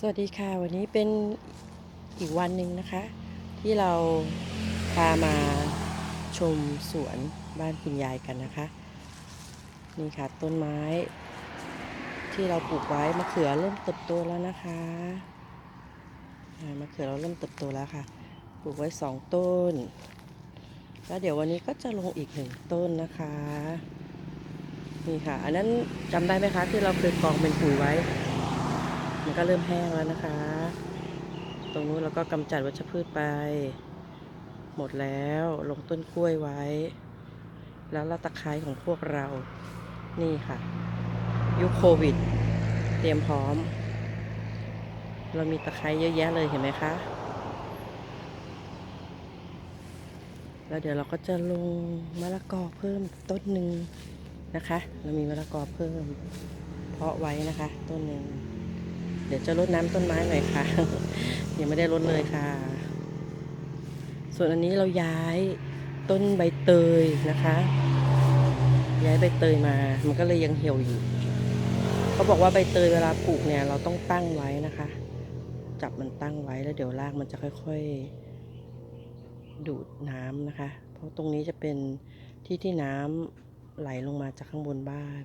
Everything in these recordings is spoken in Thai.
สวัสดีค่ะวันนี้เป็นอีกวันหนึ่งนะคะ ที่เราพามาชมสวนบ้านคุณยายกันนะคะ นี่ค่ะต้นไม้ ที่เราปลูกไว้มะเขือเริ่มเติบโตแล้วนะคะมะเขือเราเริ่มเติบโตแล้วค่ะ ปลูกไว้สองต้น แล้วเดี๋ยววันนี้ก็จะลงอีกหนึ่งต้นนะคะนี่ค่ะ อันนั้นจำได้ไหมคะที่เราเคยกองเป็นปุ๋ยไว้ มันก็เริ่มแห้งแล้วนะคะ ตรงนู้นเราก็กำจัดวัชพืชไป หมดแล้วลงต้นกล้วยไว้ แล้วละตะไคร้ของพวกเรานี่ค่ะ ยุคโควิด เตรียมพร้อม เรามีตะไคร้เยอะแยะเลยเห็นไหมคะแล้วเดี๋ยวเราก็จะลงมะละกอเพิ่มต้นหนึ่งนะคะ เรามีมะละกอเพิ่ม เพาะไว้นะคะ ต้นหนึ่ง เดี๋ยวจะรดน้ำต้นไม้หน่อยค่ะ ยังไม่ได้รดเลยค่ะ ส่วนอันนี้เราย้ายต้นใบเตยนะคะ ย้ายใบเตยมา มันก็เลยยังเหี่ยวอยู่ เขาบอกว่าใบเตยเวลาปลูกเนี่ยเราต้องตั้งไว้นะคะ จับมันตั้งไว้แล้วเดี๋ยวรากมันจะค่อยๆ ดูดน้ำนะคะ เพราะตรงนี้จะเป็นที่ที่น้ำไหลลงมาจากข้างบนบ้าน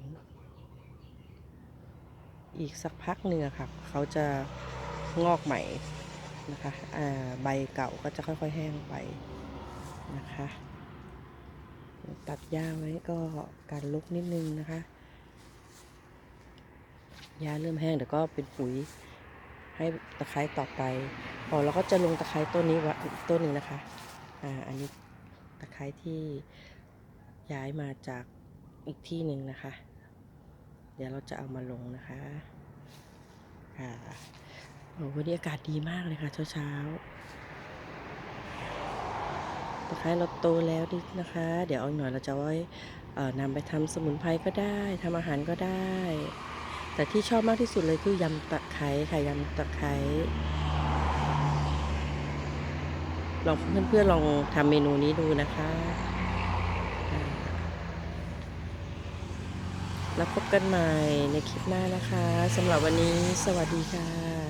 อีกสักพักหนึ่งอะค่ะ เขาจะงอกใหม่นะคะใบเก่าก็จะค่อยๆแห้งไปนะคะ ตัดหญ้าไว้ก็การลุกนิดนึงนะคะหญ้าเริ่มแห้งเดี๋ยวก็เป็นปุ๋ยให้ตะไคร้ต่อไปพอเราก็จะลงตะไคร้ต้นนี้ว้อีกต้นหนึ่งนะคะ อ่า อันนี้ตะไคร้ที่ย้ายมาจากอีกที่หนึ่งนะคะ เดี๋ยวเราจะเอามาลงนะคะค่ะโอ้วันนี้อากาศดีมากเลยค่ะ เช้าๆตะไคร้เราโตแล้วดินะคะ เดี๋ยวเอาหน่อยเราจะไว้เอ่อนำไปทำสมุนไพรก็ได้ทำอาหารก็ได้ แต่ที่ชอบมากที่สุดเลยคือยำตะไคร้ค่ะยำตะไคร้ลองเพื่อนๆลองทำเมนูนี้ดูนะคะอ่า แล้วพบกันใหม่ในคลิปหน้านะคะสำหรับวันนี้สวัสดีค่ะ